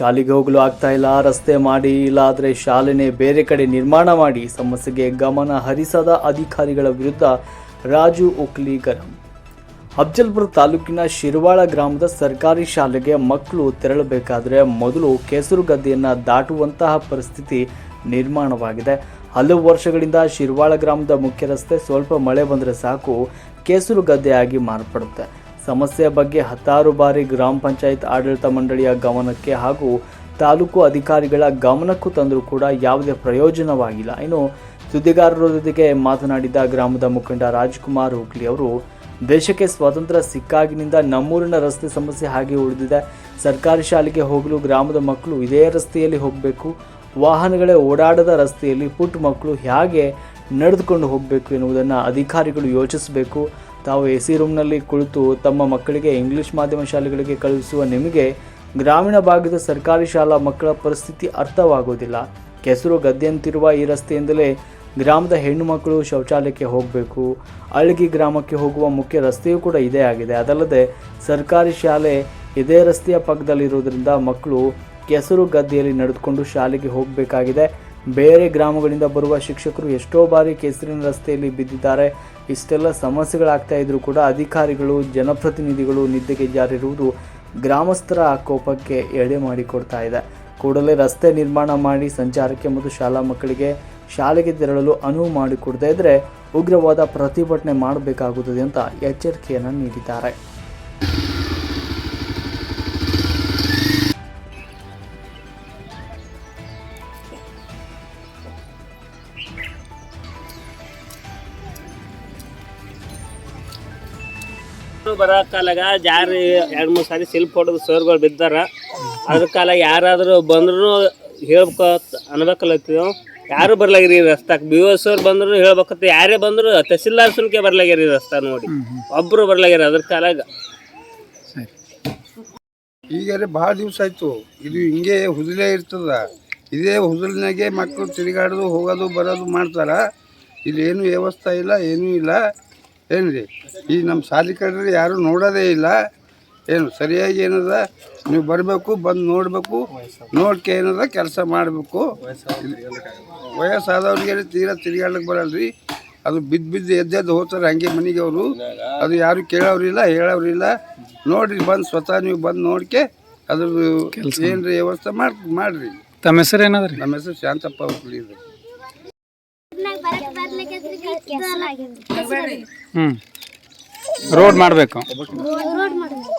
ಶಾಲೆಗೆ ಹೋಗಲು ಆಗ್ತಾ ಇಲ್ಲ, ರಸ್ತೆ ಮಾಡಿ ಇಲ್ಲಾದರೆ ಶಾಲೆನೇ ಬೇರೆ ಕಡೆ ನಿರ್ಮಾಣ ಮಾಡಿ. ಸಮಸ್ಯೆಗೆ ಗಮನ ಹರಿಸದ ಅಧಿಕಾರಿಗಳ ವಿರುದ್ಧ ರಾಜು ಉಕ್ಲಿ ಗರಂ. ಅಫ್ಜಲ್ಪುರ ತಾಲೂಕಿನ ಶಿರವಾಳ ಗ್ರಾಮದ ಸರ್ಕಾರಿ ಶಾಲೆಗೆ ಮಕ್ಕಳು ತೆರಳಬೇಕಾದರೆ ಮೊದಲು ಕೆಸರು ಗದ್ದೆಯನ್ನು ದಾಟುವಂತಹ ಪರಿಸ್ಥಿತಿ ನಿರ್ಮಾಣವಾಗಿದೆ. ಹಲವು ವರ್ಷಗಳಿಂದ ಶಿರವಾಳ ಗ್ರಾಮದ ಮುಖ್ಯ ರಸ್ತೆ ಸ್ವಲ್ಪ ಮಳೆ ಬಂದರೆ ಸಾಕು, ಕೆಸರು ಗದ್ದೆಯಾಗಿ ಮಾರ್ಪಡುತ್ತೆ. ಸಮಸ್ಯೆಯ ಬಗ್ಗೆ ಹತ್ತಾರು ಬಾರಿ ಗ್ರಾಮ ಪಂಚಾಯತ್ ಆಡಳಿತ ಮಂಡಳಿಯ ಗಮನಕ್ಕೆ ಹಾಗೂ ತಾಲೂಕು ಅಧಿಕಾರಿಗಳ ಗಮನಕ್ಕೂ ತಂದರೂ ಕೂಡ ಯಾವುದೇ ಪ್ರಯೋಜನವಾಗಿಲ್ಲ. ಇನ್ನು ಜೊತೆಗೆ ಮಾತನಾಡಿದ ಗ್ರಾಮದ ಮುಖಂಡ ರಾಜ್ಕುಮಾರ್ ಹುಗ್ಲಿ ಅವರು, ದೇಶಕ್ಕೆ ಸ್ವಾತಂತ್ರ್ಯ ಸಿಕ್ಕಾಗಿನಿಂದ ನಮ್ಮೂರಿನ ರಸ್ತೆ ಸಮಸ್ಯೆ ಹಾಗೆ ಉಳಿದಿದೆ. ಸರ್ಕಾರಿ ಶಾಲೆಗೆ ಹೋಗಲು ಗ್ರಾಮದ ಮಕ್ಕಳು ಇದೇ ರಸ್ತೆಯಲ್ಲಿ ಹೋಗಬೇಕು. ವಾಹನಗಳೇ ಓಡಾಡದ ರಸ್ತೆಯಲ್ಲಿ ಪುಟ್ಟ ಮಕ್ಕಳು ಹೇಗೆ ನಡೆದುಕೊಂಡು ಹೋಗಬೇಕು ಎನ್ನುವುದನ್ನು ಅಧಿಕಾರಿಗಳು ಯೋಚಿಸಬೇಕು. ತಾವು ಎ ಸಿ ರೂಮ್ನಲ್ಲಿ ಕುಳಿತು ತಮ್ಮ ಮಕ್ಕಳಿಗೆ ಇಂಗ್ಲಿಷ್ ಮಾಧ್ಯಮ ಶಾಲೆಗಳಿಗೆ ಕಳುಹಿಸುವ ನಿಮಗೆ ಗ್ರಾಮೀಣ ಭಾಗದ ಸರ್ಕಾರಿ ಶಾಲಾ ಮಕ್ಕಳ ಪರಿಸ್ಥಿತಿ ಅರ್ಥವಾಗುವುದಿಲ್ಲ. ಕೆಸರು ಗದ್ದೆಯಂತಿರುವ ಈ ರಸ್ತೆಯಿಂದಲೇ ಗ್ರಾಮದ ಹೆಣ್ಣು ಮಕ್ಕಳು ಶೌಚಾಲಯಕ್ಕೆ ಹೋಗಬೇಕು. ಅಳಗಿ ಗ್ರಾಮಕ್ಕೆ ಹೋಗುವ ಮುಖ್ಯ ರಸ್ತೆಯೂ ಕೂಡ ಇದೇ ಆಗಿದೆ. ಅದಲ್ಲದೆ ಸರ್ಕಾರಿ ಶಾಲೆ ಇದೇ ರಸ್ತೆಯ ಪಕ್ಕದಲ್ಲಿರುವುದರಿಂದ ಮಕ್ಕಳು ಕೆಸರು ಗದ್ದೆಯಲ್ಲಿ ನಡೆದುಕೊಂಡು ಶಾಲೆಗೆ ಹೋಗಬೇಕಾಗಿದೆ. ಬೇರೆ ಗ್ರಾಮಗಳಿಂದ ಬರುವ ಶಿಕ್ಷಕರು ಎಷ್ಟೋ ಬಾರಿ ಕೆಸರಿನ ರಸ್ತೆಯಲ್ಲಿ ಬಿದ್ದಿದ್ದಾರೆ. ಇಷ್ಟೆಲ್ಲ ಸಮಸ್ಯೆಗಳಾಗ್ತಾ ಇದ್ರೂ ಕೂಡ ಅಧಿಕಾರಿಗಳು, ಜನಪ್ರತಿನಿಧಿಗಳು ನಿದ್ದೆಗೆ ಜಾರಿರುವುದು ಗ್ರಾಮಸ್ಥರ ಕೋಪಕ್ಕೆ ಎಳೆ ಮಾಡಿಕೊಡ್ತಾ ಇದೆ. ಕೂಡಲೇ ರಸ್ತೆ ನಿರ್ಮಾಣ ಮಾಡಿ ಸಂಚಾರಕ್ಕೆ ಮತ್ತು ಶಾಲಾ ಮಕ್ಕಳಿಗೆ ಶಾಲೆಗೆ ತೆರಳಲು ಅನುವು ಮಾಡಿಕೊಡದೇ ಇದ್ದರೆ ಉಗ್ರವಾದ ಪ್ರತಿಭಟನೆ ಮಾಡಬೇಕಾಗುತ್ತದೆ ಅಂತ ಎಚ್ಚರಿಕೆಯನ್ನು ನೀಡಿದ್ದಾರೆ. ಬರೋ ಕಾಲಾಗ ಜಾರಿ ಎರಡು ಮೂರು ಸಾರಿ ಸಿಲ್ಪ್ ಹೊಡೆದು ಸರ್ಗಳು ಬಿದ್ದಾರ. ಅದ್ರ ಕಾಲ ಯಾರಾದರೂ ಬಂದ್ರು ಹೇಳ್ಬೇಕು ಅನ್ಬೇಕಲ್ಲತ್ತೀವಿ ಯಾರು ಬರ್ಲಾಗಿರಿ ರಸ್ತಾಕ್? ಬಿ ಓ ಸರ್ ಬಂದ್ರು ಹೇಳ್ಬೇಕತ್ತ ಯಾರೇ ಬಂದ್ರು ತಹಸೀಲ್ದಾರ್ ಸುಲ್ಕೆ ಬರ್ಲಾಗ್ಯಾರ ರಸ್ತ ರಸ್ತಾ ನೋಡಿ. ಒಬ್ರು ಬರ್ಲಾಗ್ಯಾರ ಅದ್ರ ಕಾಲಾಗ. ಈಗ ಭಾಳ ದಿವಸ ಆಯ್ತು. ಇದು ಹಿಂಗೆ ಹುಜಲೆ ಇರ್ತದ. ಇದೇ ಹುದುಲಿನಾಗೆ ಮಕ್ಕಳು ತಿರುಗಾಡೋದು, ಹೋಗೋದು, ಬರೋದು ಮಾಡ್ತಾರ. ಇಲ್ಲಿ ಏನು ವ್ಯವಸ್ಥೆ ಇಲ್ಲ, ಏನೂ ಇಲ್ಲ. ಏನ್ರಿ? ಈಗ ನಮ್ಮ ಶಾಲೆ ಕಡೆ ಯಾರು ನೋಡೋದೇ ಇಲ್ಲ. ಏನು ಸರಿಯಾಗಿ ಏನದ? ನೀವು ಬರಬೇಕು ಬಂದು ನೋಡಬೇಕು ನೋಡ್ಕೆ ಏನದ ಕೆಲಸ ಮಾಡಬೇಕು. ವಯಸ್ಸಾದವ್ರಿಗೆ ತೀರಾ ಬರಲ್ಲ ಬರಲ್ರಿ. ಅದು ಬಿದ್ದು ಬಿದ್ದು ಎದ್ದೆದ್ದು ಹೋಗ್ತಾರೆ ಹಂಗೆ ಮನೆಗೆ ಅವರು. ಅದು ಯಾರು ಕೇಳೋರಿಲ್ಲ ಹೇಳೋರಿಲ್ಲ ನೋಡ್ರಿ ಬಂದು ಸ್ವತಃ ನೀವು ಬಂದು ನೋಡ್ಕೆ ಅದ್ರದ್ದು ಏನ್ರಿ ವ್ಯವಸ್ಥೆ ಮಾಡಿ ಮಾಡ್ರಿ. ತಮ್ಮ ಹೆಸರು ಏನಾದ್ರಿ? ನಮ್ಮ ಹೆಸರು ಶಾಂತಪ್ಪ ಹುಬ್ಳಿದು ಹ್ಞೂ ರೋಡ್ ಮಾಡಬೇಕು. ರೋಡ್ ಮಾಡಬೇಕು.